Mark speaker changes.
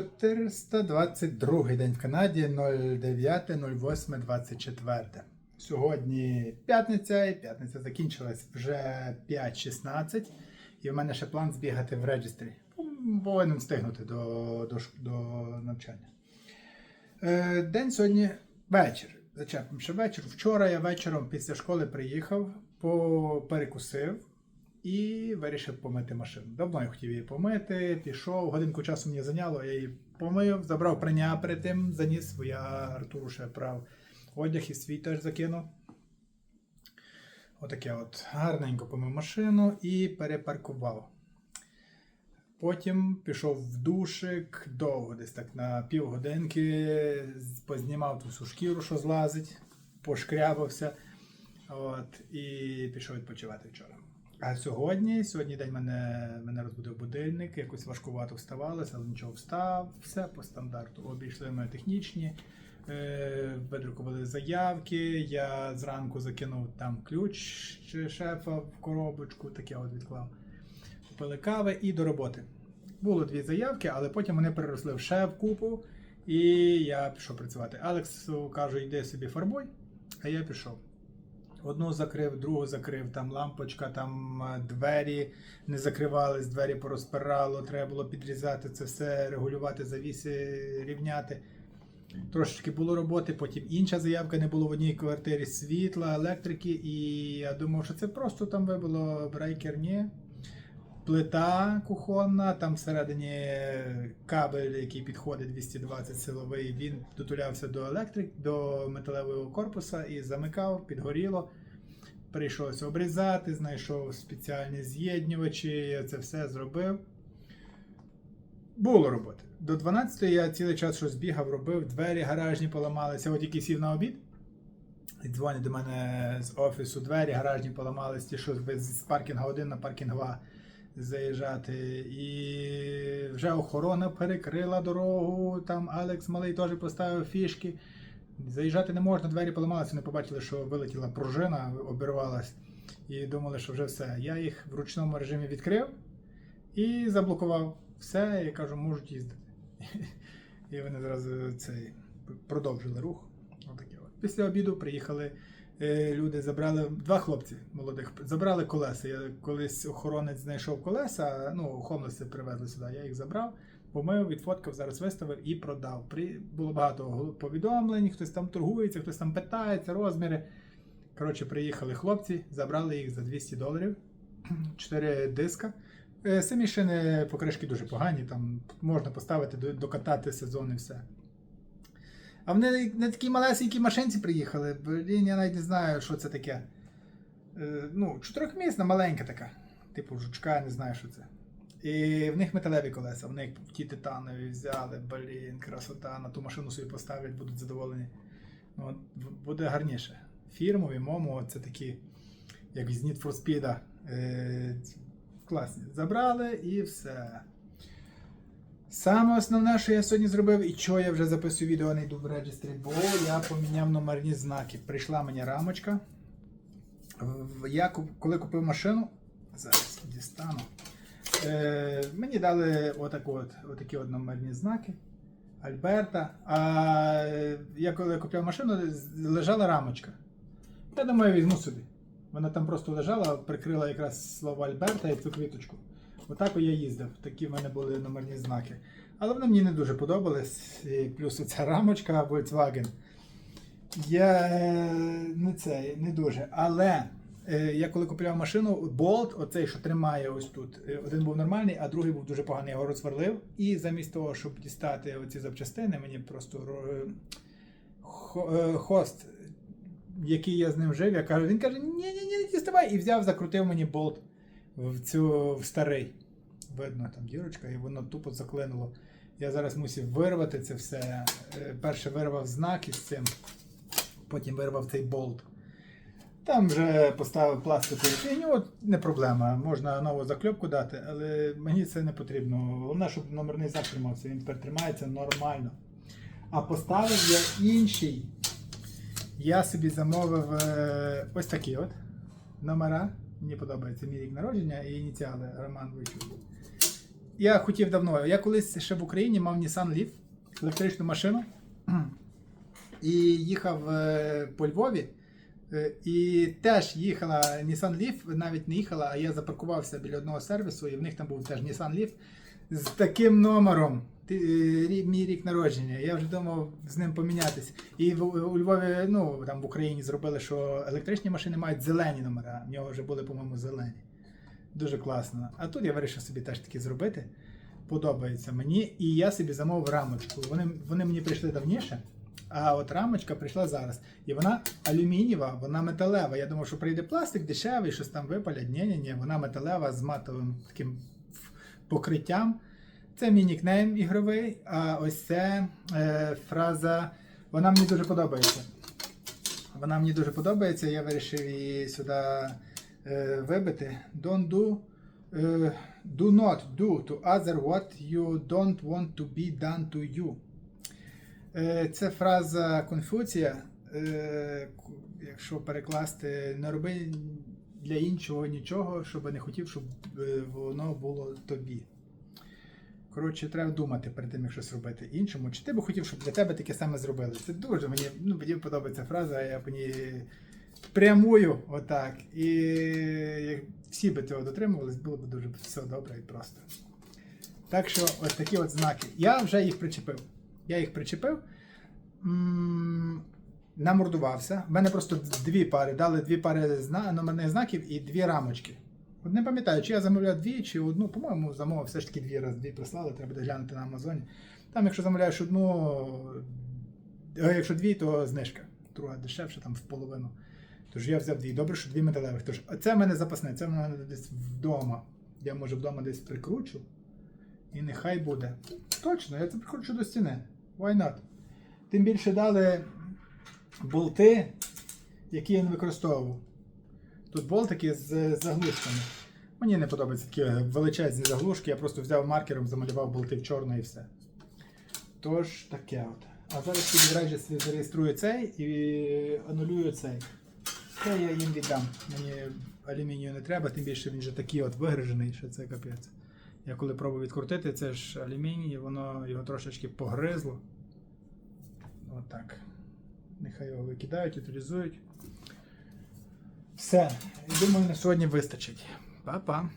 Speaker 1: 422 день в Канаді 09.08.24. Сьогодні п'ятниця, і п'ятниця закінчилась вже 5.16. І в мене ще план збігати в реєстрі. Повинен встигнути до, до, до навчання. Е, День сьогодні вечір. Зачепимо ще вечір. Вчора я вечором після школи приїхав, по- перекусив і вирішив помити машину. Давно я хотів її помити, пішов, годинку часу мені зайняло, я її помив, забрав прання перед тим, заніс, бо я Артуру ще прав одяг і свій теж закинув. Отаке от гарненько помив машину і перепаркував. Потім пішов в душик довго, десь так на півгодинки, познімав ту всю шкіру, що злазить, пошкрябався. От, і пішов відпочивати вчора. А сьогодні, сьогодні день мене, мене розбудив будильник, якось важкувато вставалося, але нічого встав, все по стандарту. Обійшли ми технічні, е, видрукували заявки. Я зранку закинув там ключ шефа в коробочку, таке от відклав. Купили кави і до роботи. Було дві заявки, але потім вони переросли в в купу, і я пішов працювати. Алексу кажу, йди собі фарбуй, а я пішов. Одну закрив, другу закрив, там лампочка, там е, двері не закривались, двері порозпирало, треба було підрізати це все, регулювати завіси, рівняти. Трошечки було роботи, потім інша заявка, не було в одній квартирі світла, електрики, і я думав, що це просто там вибило брейкер, ні. Плита кухонна, там всередині кабель, який підходить 220 силовий, він дотулявся до електрик, до металевого корпуса і замикав, підгоріло. Прийшлося обрізати, знайшов спеціальні з'єднювачі, я це все зробив. Було роботи. До 12 я цілий час щось бігав, робив, двері гаражні поламалися. От тільки сів на обід. І дзвонять до мене з офісу, двері гаражні поламались, ті, що з паркінга 1 на паркінг 2 заїжджати. І вже охорона перекрила дорогу. Там Алекс малий теж поставив фішки. Заїжджати не можна, двері поламалися, вони побачили, що вилетіла пружина, обірвалась. І думали, що вже все. Я їх в ручному режимі відкрив і заблокував все, і кажу, можуть їздити. І вони зразу цей продовжили рух. Після обіду приїхали люди, забрали два хлопці молодих, забрали колеса. Я колись охоронець знайшов колеса, ну, хомлеси привезли сюди. Я їх забрав, помив, відфоткав, зараз виставив і продав. При... Було багато повідомлень, хтось там торгується, хтось там питається, розміри. Коротше, приїхали хлопці, забрали їх за 200 доларів, 4 диска. Е, Самі шини покришки дуже погані, там можна поставити, докатати сезон і все. А вони на такій малесенькій машинці приїхали. Блін, я навіть не знаю, що це таке. Е, Ну, чотирьохмісна, маленька така. Типу жучка, я не знаю, що це. І в них металеві колеса, в них ті титанові взяли, блін, красота, на ту машину собі поставлять, будуть задоволені. Ну, буде гарніше. Фірмові, мому, це такі, як з Need for Speed. Е, класні. Забрали і все. Саме основне, що я сьогодні зробив, і чого я вже записую відео, не йду в реєстрі, бо я поміняв номерні знаки. Прийшла мені рамочка. Я коли купив машину, зараз дістану. Е, мені дали отак от, отакі от номерні знаки. Альберта. А е, я коли купив машину, лежала рамочка. Я думаю, візьму собі. Вона там просто лежала, прикрила якраз слово Альберта і цю квіточку. Отак я їздив, такі в мене були номерні знаки. Але вони мені не дуже подобались. І плюс оця рамочка Volkswagen. Я не це, не дуже. Але е, я коли купував машину, болт, оцей, що тримає ось тут, е, один був нормальний, а другий був дуже поганий. Його розсверлив. І замість того, щоб дістати оці запчастини, мені просто е, хост, який я з ним жив, я кажу, він каже, ні, ні, діставай. І взяв, закрутив мені болт в цю в старий. Видно, там дірочка, і воно тупо заклинуло. Я зараз мусив вирвати це все. Е, Перше вирвав знак із цим, потім вирвав цей болт. Там вже поставив пластикову фігню, от не проблема. Можна нову закльопку дати, але мені це не потрібно. Головне, щоб номерний знак тримався, він тримається нормально. А поставив я інший. Я собі замовив е, ось такі от номера. Мені подобається мій рік народження і ініціали Роман Вичук. я хотів давно. Я колись ще в Україні мав Nissan Leaf, електричну машину. І їхав е, по Львові. Е, І теж їхала Nissan Leaf, навіть не їхала, а я запаркувався біля одного сервісу, і в них там був теж Nissan Leaf з таким номером. Е, Мій рік народження. Я вже думав з ним помінятися. І в, у Львові, ну там в Україні зробили, що електричні машини мають зелені номера. В нього вже були, по-моєму, зелені. Дуже класно. А тут я вирішив собі теж таки зробити. Подобається мені. І я собі замовив рамочку. Вони, вони мені прийшли давніше. А от рамочка прийшла зараз. І вона алюмінієва, вона металева. Я думав, що прийде пластик дешевий, щось там випалять. Ні, ні, ні, вона металева з матовим таким покриттям. Це мій нікнейм ігровий, а ось це е, фраза. Вона мені дуже подобається. Вона мені дуже подобається, я вирішив її сюди е, вибити. Don't do, е, do not do to other what you don't want to be done to you. Е, Це фраза Конфуція. Е, Якщо перекласти, не роби для іншого нічого, щоб не хотів, щоб е, воно було тобі. Коротше, треба думати перед тим, як щось робити іншому. Чи ти би хотів, щоб для тебе таке саме зробили? Це дуже мені, ну, мені подобається фраза, я ній прямую отак. І як всі би цього дотримувались, було б дуже все добре і просто. Так що, ось такі от знаки. Я вже їх причепив. Я їх причепив. Намордувався. В мене просто дві пари. Дали дві пари зна... номерних знаків і дві рамочки. От не пам'ятаю, чи я замовляв дві, чи одну. По-моєму, замовив все ж таки дві раз дві прислали, треба буде глянути на Амазоні. Там, якщо замовляєш одну, якщо дві, то знижка. Друга дешевша, там в половину. Тож я взяв дві. Добре, що дві металевих. Тож це в мене запасне, це в мене десь вдома. Я може вдома десь прикручу. І нехай буде. Точно, я це прикручу до стіни. Why not? Тим більше дали болти, які я не використовував. Тут болтики з заглушками. Мені не подобаються такі величезні заглушки, я просто взяв маркером, замалював болти в чорно і все. Тож таке от. А зараз собі зареєструю цей і анулюю цей. Це я їм віддам. Мені алюмінію не треба, тим більше він же такий от вигрижений, що це капець. Я коли пробував відкрутити, це ж алюміній, воно його трошечки погризло. Отак. Нехай його викидають, утилізують. Все. Думаю, на сьогодні вистачить. Па-па.